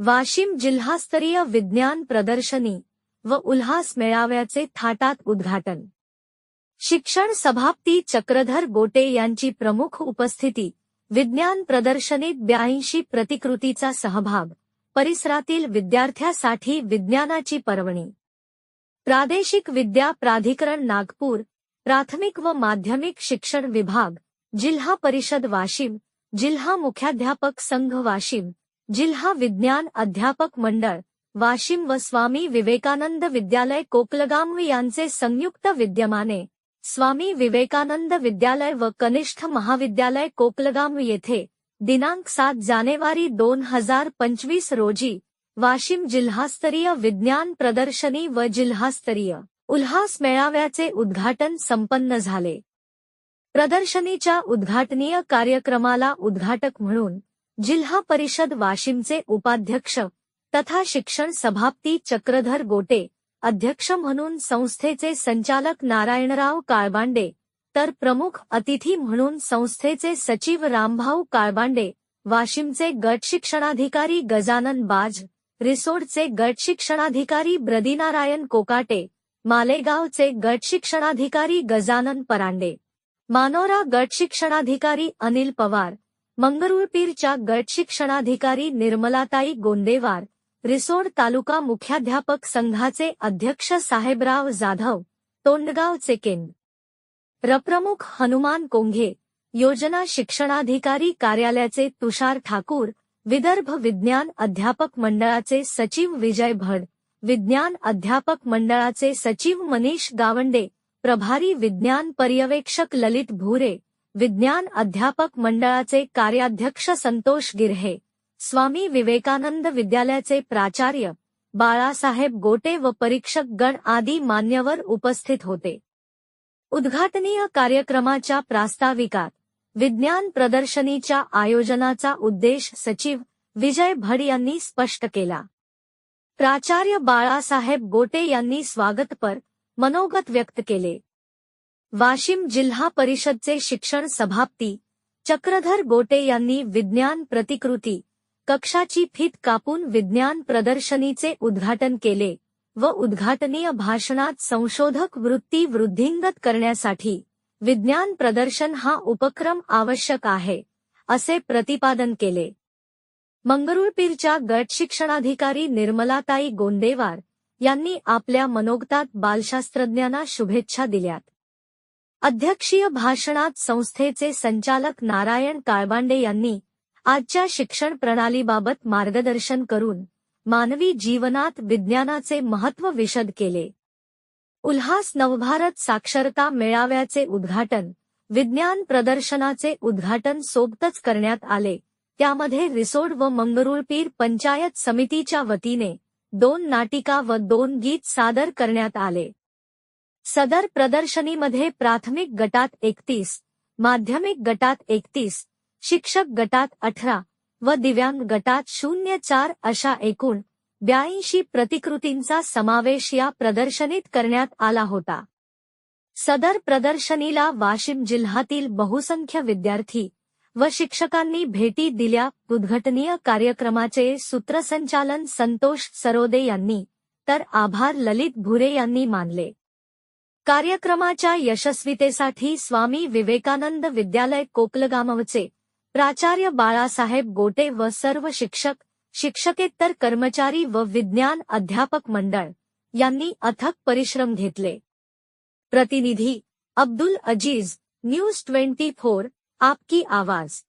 वाशिम जिल्हास्तरीय विज्ञान प्रदर्शनी व उल्हास मेळाव्याचे थाटात उद्घाटन. शिक्षण सभापती चक्रधर गोटे यांची प्रमुख उपस्थिती विज्ञान प्रदर्शनीत ब्याऐंशी प्रतिकृतीचा सहभाग परिसरातील विद्यार्थ्यासाठी विज्ञानाची पर्वणी. प्रादेशिक विद्या प्राधिकरण नागपूर प्राथमिक व माध्यमिक शिक्षण विभाग जिल्हा परिषद वाशिम जिल्हा मुख्याध्यापक संघ वाशिम. जिल्हा विज्ञान अध्यापक मंडळ वाशिम व स्वामी विवेकानंद विद्यालय कोकलगाम यांचे संयुक्त विद्यमाने स्वामी विवेकानंद विद्यालय व कनिष्ठ महाविद्यालय कोकलगाम येथे दिनांक सात जानेवारी दोन हजार पंचवीस रोजी वाशिम जिल्हास्तरीय विज्ञान प्रदर्शनी व जिल्हास्तरीय उल्हास मेळाव्याचे उद्घाटन संपन्न झाले. प्रदर्शनीच्या उद्घाटनीय कार्यक्रमाला उद्घाटक म्हणून जिल्हा परिषद वाशिमचे उपाध्यक्ष तथा शिक्षण सभापती चक्रधर गोटे अध्यक्ष म्हणून संस्थेचे संचालक नारायणराव काळबांडे तर प्रमुख अतिथी म्हणून संस्थेचे सचिव रामभाऊ काळबांडे वाशिमचे गट शिक्षणाधिकारी गजानन बाज रिसोडचे गट शिक्षणाधिकारी ब्रदीनारायण कोकाटे मालेगावचे गट शिक्षणाधिकारी गजानन परांडे. मानोरा गट शिक्षणाधिकारी अनिल पवार मंगरुळपीरच्या गट शिक्षणाधिकारी निर्मलाताई गोंदेवार रिसोड तालुका मुख्याध्यापक संघाचे अध्यक्ष साहेबराव जाधव तोंडगावचे केंद्र रप्रमुख हनुमान कोंघे योजना शिक्षणाधिकारी कार्यालयाचे तुषार ठाकूर विदर्भ विज्ञान अध्यापक मंडळाचे सचिव विजय भड विज्ञान अध्यापक मंडळाचे सचिव मनीष गावंडे प्रभारी विज्ञान पर्यवेक्षक ललित भूरे विज्ञान अध्यापक मंडळाचे कार्याध्यक्ष संतोष गिरहे स्वामी विवेकानंद विद्यालयाचे प्राचार्य बाळासाहेब गोटे व परीक्षक गण आदी मान्यवर उपस्थित होते. उद्घाटनीय कार्यक्रमाच्या प्रास्ताविकात विज्ञान प्रदर्शनीच्या आयोजनाचा उद्देश सचिव विजय भड यांनी स्पष्ट केला. प्राचार्य बाळासाहेब गोटे यांनी स्वागतपर मनोगत व्यक्त केले. वाशिम जिल्हा परिषदचे शिक्षण सभापती चक्रधर गोटे यांनी विज्ञान प्रतिकृती कक्षाची फीत कापून विज्ञान प्रदर्शनीचे उद्घाटन केले व उद्घाटनीय भाषणात संशोधक वृत्ती वृद्धिंगत करण्यासाठी विज्ञान प्रदर्शन हा उपक्रम आवश्यक आहे असे प्रतिपादन केले. मंगरुळपीरच्या गट शिक्षणाधिकारी निर्मलाताई गोंदेवार यांनी आपल्या मनोगतात बालशास्त्रज्ञांना शुभेच्छा दिल्यात. अध्यक्षीय भाषणात संस्थेचे संचालक नारायण काळबांडे यांनी आजच्या शिक्षण प्रणालीबाबत मार्गदर्शन करून मानवी जीवनात विज्ञानाचे महत्त्व विशद केले. उल्हास नवभारत साक्षरता मेळाव्याचे उद्घाटन विज्ञान प्रदर्शनाचे उद्घाटन सोबतच करण्यात आले. त्यामध्ये रिसोड व मंगरुळपीर पंचायत समितीच्या वतीने दोन नाटिका व दोन गीत सादर करण्यात आले. सदर प्रदर्शनीमध्ये प्राथमिक गटात एकतीस माध्यमिक गटात एकतीस शिक्षक गटात अठरा व दिव्यांग गटात शून्य चार अशा एकूण ब्याऐंशी प्रतिकृतींचा समावेश या प्रदर्शनीत करण्यात आला होता. सदर प्रदर्शनीला वाशिम जिल्ह्यातील बहुसंख्य विद्यार्थी व शिक्षकांनी भेटी दिल्या. उद्घटनीय कार्यक्रमाचे सूत्रसंचालन संतोष सरोदे यांनी तर आभार ललित भुरे यांनी मानले. कार्यक्रमाच्या यशस्वीतेसाठी स्वामी विवेकानंद विद्यालय कोकलगामवचे प्राचार्य बाळासाहेब गोटे व सर्व शिक्षक शिक्षकेतर कर्मचारी व विज्ञान अध्यापक मंडळ यांनी अथक परिश्रम घेतले. प्रतिनिधी Abdul Aziz news twenty four आपकी आवाज.